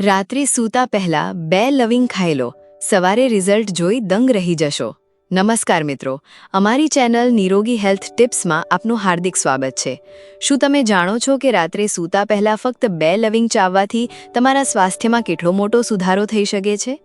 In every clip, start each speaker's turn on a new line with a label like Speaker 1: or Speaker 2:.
Speaker 1: રાત્રે સૂતા પહેલા બે લવિંગ ખાઈ લો સવારે રિઝલ્ટ જોઈ દંગ રહી જશો. નમસ્કાર મિત્રો, અમારી ચેનલ નિરોગી હેલ્થ ટિપ્સમાં આપનું હાર્દિક સ્વાગત છે. શું તમે જાણો છો કે રાત્રે સૂતા પહેલા ફક્ત બે લવિંગ ચાવવાથી તમારા સ્વાસ્થ્યમાં કેટલો મોટો સુધારો થઈ શકે છે?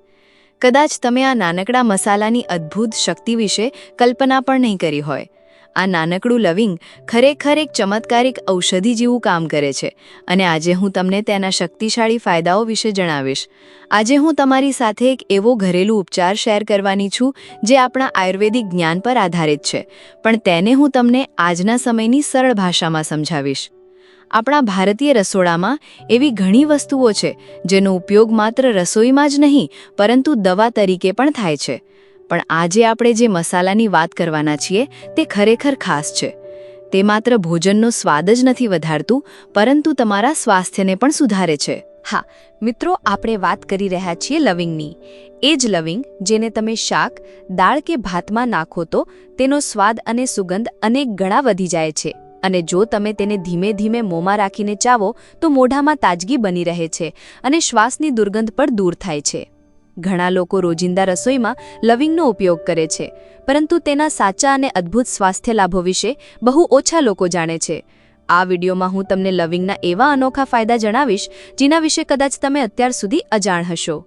Speaker 1: કદાચ તમે આ નાનકડા મસાલાની અદ્ભુત શક્તિ વિશે કલ્પના પણ નહીં કરી હોય. આ નાનકડું લવિંગ ખરેખર એક ચમત્કારિક ઔષધિ જેવું કામ કરે છે અને આજે હું તમને તેના શક્તિશાળી ફાયદાઓ વિશે જણાવીશ. આજે હું તમારી સાથે એક એવો ઘરેલું ઉપચાર શેર કરવાની છું જે આપણા આયુર્વેદિક જ્ઞાન પર આધારિત છે, પણ તેને હું તમને આજના સમયની સરળ ભાષામાં સમજાવીશ. આપણા ભારતીય રસોડામાં એવી ઘણી વસ્તુઓ છે જેનો ઉપયોગ માત્ર રસોઈમાં જ નહીં, પરંતુ દવા તરીકે પણ થાય છે. પણ આજે આપણે જે મસાલાની વાત કરવાના છીએ, તે ખરેખર ખાસ છે. તે માત્ર ભોજનનો સ્વાદ જ નથી વધારતું, પરંતુ તમારા સ્વાસ્થ્યને પણ સુધારે છે.
Speaker 2: હા, મિત્રો, આપણે વાત કરી રહ્યા છીએ લવિંગની. એ જ લવિંગ, જેને તમે શાક, દાળ કે ભાતમાં નાખો તો તેનો સ્વાદ અને સુગંધ અનેક ગણા વધી જાય છે. અને જો તમે તેને ધીમે ધીમે મોંમાં રાખીને ચાવો, તો મોઢામાં તાજગી બની રહે છે અને શ્વાસની દુર્ગંધ પણ દૂર થાય છે. ઘણા લોકો રોજિંદા રસોઈમાં લવિંગનો ઉપયોગ કરે છે, પરંતુ તેના સાચા અને અદ્ભુત સ્વાસ્થ્ય લાભો વિશે બહુ ઓછા લોકો જાણે છે. આ વિડીયોમાં હું તમને લવિંગના એવા અનોખા ફાયદા જણાવીશ, જેના વિશે કદાચ તમે અત્યાર સુધી અજાણ હશો.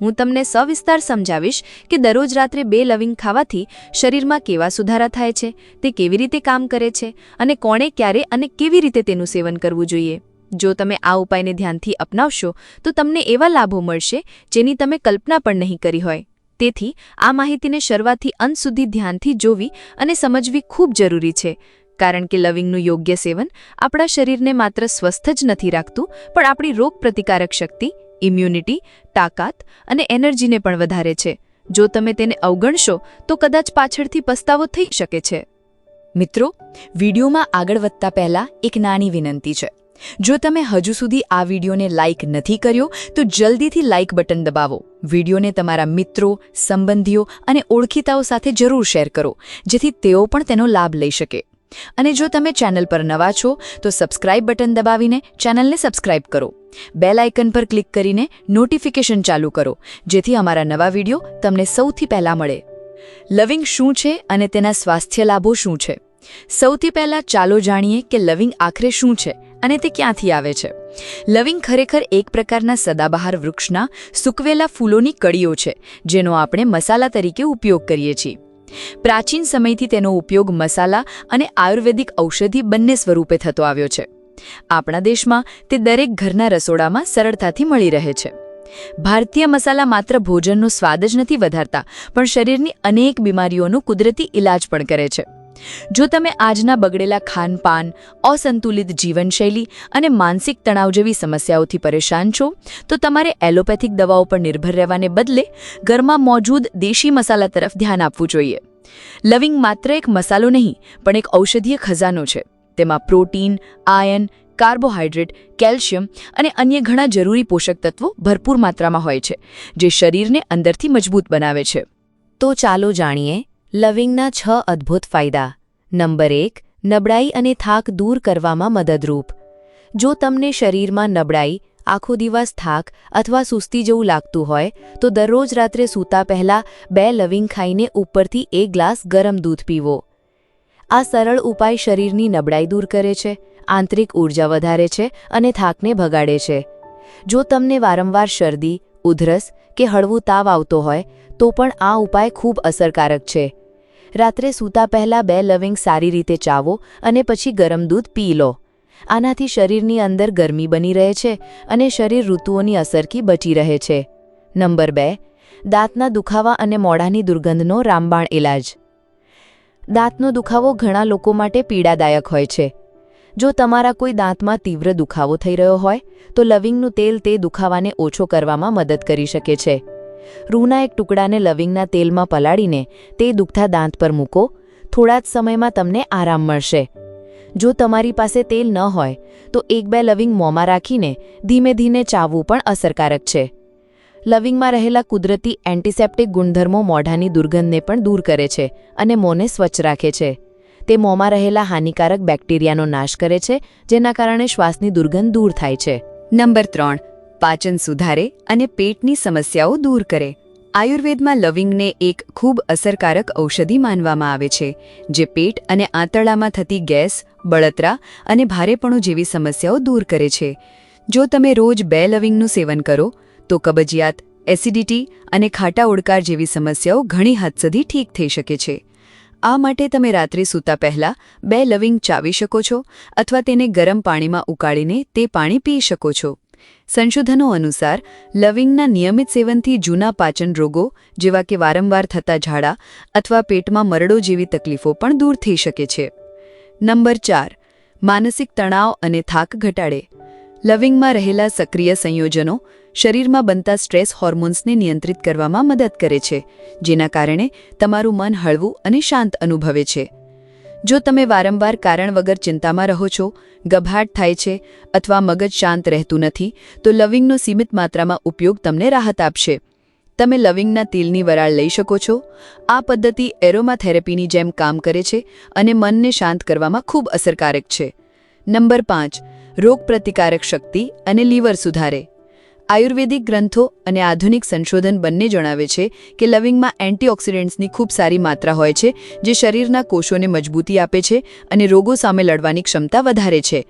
Speaker 2: હું તમને સવિસ્તાર સમજાવીશ કે દરરોજ રાત્રે બે લવિંગ ખાવાથી શરીરમાં કેવા સુધારા થાય છે, તે કેવી રીતે કામ કરે છે અને કોણે ક્યારે અને કેવી રીતે તેનું સેવન કરવું જોઈએ. જો તમે આ ઉપાયને ધ્યાનથી અપનાવશો, તો તમને એવા લાભો મળશે જેની તમે કલ્પના પણ નહીં કરી હોય. તેથી, આ માહિતીને શરૂઆતથી અંત સુધી ધ્યાનથી જોવી અને સમજવી ખૂબ જરૂરી છે. કારણ કે લવિંગનું યોગ્ય સેવન આપણા શરીરને માત્ર સ્વસ્થ જ નથી રાખતું, પણ આપણી રોગપ્રતિકારક શક્તિ ઇમ્યુનિટી તાકાત અને એનર્જીને પણ વધારે છે. જો તમે તેને અવગણશો, તો કદાચ પાછળથી પસ્તાવો થઈ શકે છે.
Speaker 1: મિત્રો, વિડીયોમાં આગળ વધતા પહેલા એક નાની વિનંતી છે. જો તમે હજુ સુધી આ વિડીયોને લાઇક નથી કર્યો, તો જલ્દીથી લાઇક બટન દબાવો. વિડીયોને તમારા મિત્રો, સંબંધીઓ અને ઓળખીતાઓ સાથે જરૂર શેર કરો, જેથી તેઓ પણ તેનો લાભ લઈ શકે. અને જો તમે ચેનલ પર નવા છો, તો સબસ્ક્રાઇબ બટન દબાવીને ચેનલને સબસ્ક્રાઇબ કરો. બેલ આઇકન પર ક્લિક કરીને નોટિફિકેશન ચાલુ કરો, જેથી અમારા નવા વીડિયો તમને સૌથી પહેલા મળે. લવિંગ શું છે અને તેના સ્વાસ્થ્ય લાભો શું છે? સૌથી પહેલા ચાલો જાણીએ કે લવિંગ આખરે શું છે. અને તે ક્યાંથી આવે છે? લવિંગ ખરેખર એક પ્રકારના સદાબહાર વૃક્ષના સૂકવેલા ફૂલોની કડીઓ છે, જેનો આપણે મસાલા તરીકે ઉપયોગ કરીએ છીએ. પ્રાચીન સમયથી તેનો ઉપયોગ મસાલા અને આયુર્વેદિક ઔષધિ બંને સ્વરૂપે થતો આવ્યો છે. આપણા દેશમાં તે દરેક ઘરના રસોડામાં સરળતાથી મળી રહે છે. ભારતીય મસાલા માત્ર ભોજનનો સ્વાદ જ નથી વધારતા, પણ શરીરની અનેક બીમારીઓનો કુદરતી ઇલાજ પણ કરે છે. જો તમે આજના બગડેલા ખાનપાન, અસંતુલિત જીવનશૈલી અને માનસિક તણાવ જેવી સમસ્યાઓથી પરેશાન છો, તો તમારે એલોપેથિક દવાઓ પર નિર્ભર રહેવાને બદલે ઘરમાં મોજૂદ દેશી મસાલા તરફ ધ્યાન આપવું જોઈએ. લવિંગ માત્ર એક મસાલો નહીં, પણ એક ઔષધીય ખજાનો છે. તેમાં પ્રોટીન, આયન કાર્બોહાઈડ્રેટ કેલ્શિયમ અને અન્ય ઘણા જરૂરી પોષક તત્વો ભરપૂર માત્રામાં હોય છે, જે શરીરને અંદરથી મજબૂત બનાવે છે. તો ચાલો જાણીએ લવિંગના છ અદ્ભુત ફાયદા. નંબર એક, નબળાઈ અને થાક દૂર કરવામાં મદદરૂપ. જો તમને શરીરમાં નબળાઈ, આખો દિવસ થાક અથવા સુસ્તી જેવું લાગતું હોય, તો દરરોજ રાત્રે સૂતા પહેલા બે લવિંગ ખાઈને ઉપરથી એક ગ્લાસ ગરમ દૂધ પીવો. આ સરળ ઉપાય શરીરની નબળાઈ દૂર કરે છે, આંતરિક ઊર્જા વધારે છે અને થાકને ભગાડે છે. જો તમને વારંવાર શરદી, ઉધરસ કે હળવું તાવ આવતો હોય, તો પણ આ ઉપાય ખૂબ અસરકારક છે. રાત્રે સૂતા પહેલાં બે લવિંગ સારી રીતે ચાવો અને પછી ગરમ દૂધ પી લો. આનાથી શરીરની અંદર ગરમી બની રહે છે અને શરીર ઋતુઓની અસરથી બચી રહે છે. નંબર બે, દાંતના દુખાવા અને મોઢાની દુર્ગંધનો રામબાણ ઇલાજ દાંતનો દુખાવો ઘણા લોકો માટે પીડાદાયક હોય છે. જો તમારા કોઈ દાંતમાં તીવ્ર દુખાવો થઈ રહ્યો હોય, તો લવિંગનું તેલ તે દુખાવાને ઓછો કરવામાં મદદ કરી શકે છે. રૂના એક ટુકડાને લવિંગના તેલમાં પલાળીને તે દુખતા દાંત પર મૂકો. થોડા જ સમયમાં તમને આરામ મળશે. જો તમારી પાસે તેલ ન હોય, તો એક બે લવિંગ મોંમાં રાખીને ધીમે ધીમે ચાવવું પણ અસરકારક છે. લવિંગમાં રહેલા કુદરતી એન્ટિસેપ્ટિક ગુણધર્મો મોઢાની દુર્ગંધને પણ દૂર કરે છે અને મોંને સ્વચ્છ રાખે છે. તે મોંમાં રહેલા હાનિકારક બેક્ટેરિયાનો નાશ કરે છે, જેના કારણે શ્વાસની દુર્ગંધ દૂર થાય છે. નંબર ત્રણ. પાચન સુધારે અને પેટની સમસ્યાઓ દૂર કરે. આયુર્વેદમાં લવિંગને એક ખૂબ અસરકારક ઔષધિ માનવામાં આવે છે, જે પેટ અને આંતરડામાં થતી ગેસ, બળતરા અને ભારેપણું જેવી સમસ્યાઓ દૂર કરે છે. જો તમે રોજ બે લવિંગનું સેવન કરો, તો કબજિયાત, એસિડિટી અને ખાટા ઓડકાર જેવી સમસ્યાઓ ઘણી હદ સુધી ઠીક થઈ શકે છે. આ માટે તમે રાત્રે સૂતા પહેલા બે લવિંગ ચાવી શકો છો અથવા તેને ગરમ પાણીમાં ઉકાળીને તે પાણી પી શકો છો. સંશોધનો અનુસાર, લવિંગના નિયમિત સેવનથી જૂના પાચન રોગો, જેવા કે વારંવાર થતા ઝાડા અથવા પેટમાં મરડો જેવી તકલીફો પણ દૂર થઈ શકે છે. નંબર ચાર, માનસિક તણાવ અને થાક ઘટાડે. લવિંગમાં રહેલા સક્રિય સંયોજનો શરીરમાં બનતા સ્ટ્રેસ હોર્મોન્સને નિયંત્રિત કરવામાં મદદ કરે છે, જેના કારણે તમારું મન હળવું અને શાંત અનુભવે છે. જો તમે વારંવાર કારણ વગર ચિંતામાં રહો છો ગભરાટ થાય છે અથવા મગજ શાંત રહેતું નથી, તો લવિંગનો સીમિત માત્રામાં ઉપયોગ તમને રાહત આપશે. તમે લવિંગના તેલની વરાળ લઈ શકો છો. આ પદ્ધતિ એરોમાથેરેપીની જેમ કામ કરે છે અને મનને શાંત કરવામાં ખૂબ અસરકારક છે. નંબર પાંચ, રોગપ્રતિકારક શક્તિ અને લીવર સુધારે. આયુર્વેદિક ગ્રંથો અને આધુનિક સંશોધન બંને જણાવે છે કે લવિંગમાં એન્ટીઓક્સિડન્ટ્સની ખૂબ સારી માત્રા હોય છે, જે શરીરના કોષોને મજબૂતી આપે છે અને રોગો સામે લડવાની ક્ષમતા વધારે છે.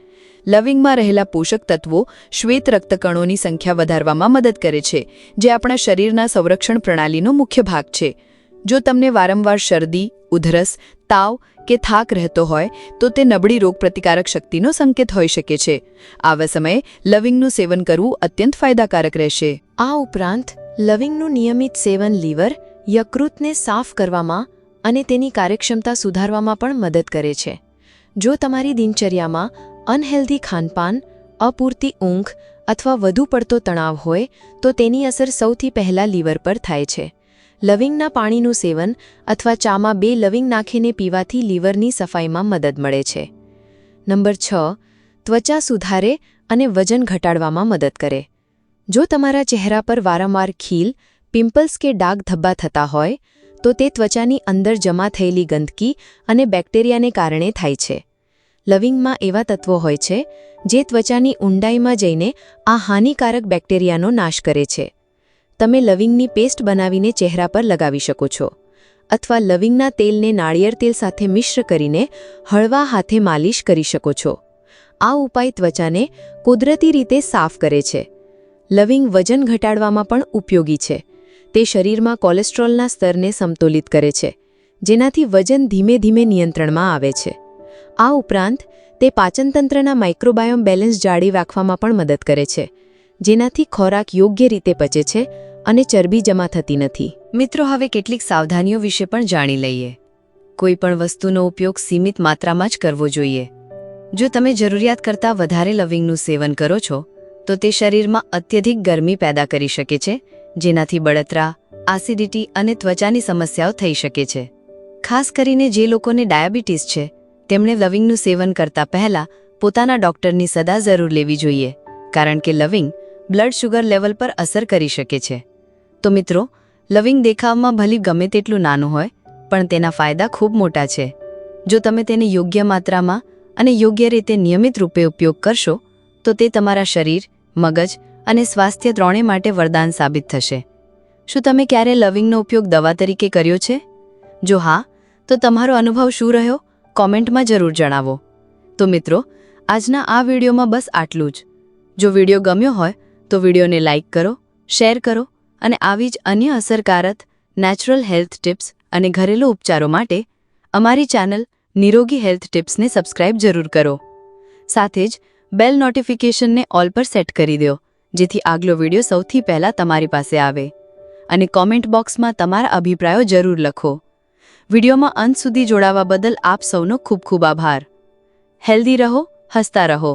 Speaker 1: લવિંગમાં રહેલા પોષક તત્વો શ્વેત રક્તકણોની સંખ્યા વધારવામાં મદદ કરે છે, જે આપણા શરીરના સંરક્ષણ પ્રણાલીનો મુખ્ય ભાગ છે. જો તમને વારંવાર શરદી, ઉધરસ, તાવ કે થાક રહેતો હોય તો તે નબળી રોગપ્રતિકારક શક્તિનો સંકેત હોઈ શકે છે. આવા સમયે લવિંગનું સેવન કરવું અત્યંત ફાયદાકારક રહેશે.
Speaker 2: આ ઉપરાંત, લવિંગનું નિયમિત સેવન લીવર, યકૃતને સાફ કરવામાં અને તેની કાર્યક્ષમતા સુધારવામાં પણ મદદ કરે છે. જો તમારી દિનચર્યામાં અનહેલ્ધી ખાનપાન, અપૂરતી ઊંઘ અથવા વધુ પડતો તણાવ હોય, તો તેની અસર સૌથી પહેલાં લીવર પર થાય છે. લવિંગના પાણીનું સેવન અથવા ચામાં બે લવિંગ નાખીને પીવાથી લીવરની સફાઈમાં મદદ મળે છે. નંબર છ, ત્વચા સુધારે અને વજન ઘટાડવામાં મદદ કરે. જો તમારા ચહેરા પર વારંવાર ખીલ, પિમ્પલ્સ કે ડાઘ ધબ્બા થતા હોય, તો તે ત્વચાની અંદર જમા થયેલી ગંદકી અને બેક્ટેરિયાને કારણે થાય છે. લવિંગમાં એવા તત્વો હોય છે, જે ત્વચાની ઊંડાઈમાં જઈને આ હાનિકારક બેક્ટેરિયાનો નાશ કરે છે. તમે લવિંગની પેસ્ટ બનાવીને ચહેરા પર લગાવી શકો છો. અથવા લવિંગના તેલને નાળિયેર તેલ સાથે મિશ્ર કરીને હળવા હાથે માલિશ કરી શકો છો. આ ઉપાય ત્વચાને કુદરતી રીતે સાફ કરે છે. લવિંગ વજન ઘટાડવામાં પણ ઉપયોગી છે. તે શરીરમાં કોલેસ્ટ્રોલના સ્તરને સમતોલિત કરે છે, જેનાથી વજન ધીમે ધીમે નિયંત્રણમાં આવે છે. આ ઉપરાંત, તે પાચનતંત્રના માઇક્રોબાયોમ બેલેન્સ જાળવી રાખવામાં પણ મદદ કરે છે. જેનાથી ખોરાક યોગ્ય રીતે પચે છે અને ચરબી જમા થતી નથી.
Speaker 1: મિત્રો, હવે કેટલીક સાવધાનીઓ વિશે પણ જાણી લઈએ. કોઈ પણ વસ્તુનો ઉપયોગ સીમિત માત્રામાં જ કરવો જોઈએ. જો તમે જરૂરિયાત કરતાં વધારે લવિંગનું સેવન કરો છો, તો તે શરીરમાં અત્યધિક ગરમી પેદા કરી શકે છે, જેનાથી બળતરા આસિડિટી અને ત્વચાની સમસ્યાઓ થઈ શકે છે. ખાસ કરીને જે લોકોને ડાયાબિટીસ છે, તેમણે લવિંગનું સેવન કરતા પહેલા પોતાના ડોક્ટરની સલાહ જરૂર લેવી જોઈએ, કારણ કે લવિંગ બ્લડ શુગર લેવલ પર અસર કરી શકે છે. તો મિત્રો, લવિંગ દેખાવમાં ભલી ગમે તેટલું નાનું હોય, પણ તેના ફાયદા ખૂબ મોટા છે. જો તમે તેને યોગ્ય માત્રામાં અને યોગ્ય રીતે નિયમિત રૂપે ઉપયોગ કરશો, તો તે તમારા શરીર, મગજ અને સ્વાસ્થ્ય ત્રણેય માટે વરદાન સાબિત થશે. શું તમે ક્યારે લવિંગનો ઉપયોગ દવા તરીકે કર્યો છે? જો હા, તો તમારો અનુભવ શું રહ્યો? કોમેન્ટમાં જરૂર જણાવો. તો મિત્રો, આજના આ વિડીયોમાં બસ આટલું જ. જો વીડિયો ગમ્યો હોય તો વિડીયોને લાઇક કરો, શેર કરો અને આવી જ અન્ય અસરકારક નેચરલ હેલ્થ ટિપ્સ અને ઘરેલું ઉપચારો માટે અમારી ચેનલ નિરોગી હેલ્થ ટિપ્સને સબસ્ક્રાઇબ જરૂર કરો. સાથે જ બેલ નોટિફિકેશનને ઓલ પર સેટ કરી દો, જેથી આગલો વીડિયો સૌથી પહેલાં તમારી પાસે આવે. અને કોમેન્ટ બોક્સમાં તમારા અભિપ્રાયો જરૂર લખો. વિડીયોમાં અંત સુધી જોડાવા બદલ આપ સૌનો ખૂબ ખૂબ આભાર. હેલ્ધી રહો, હસતા રહો.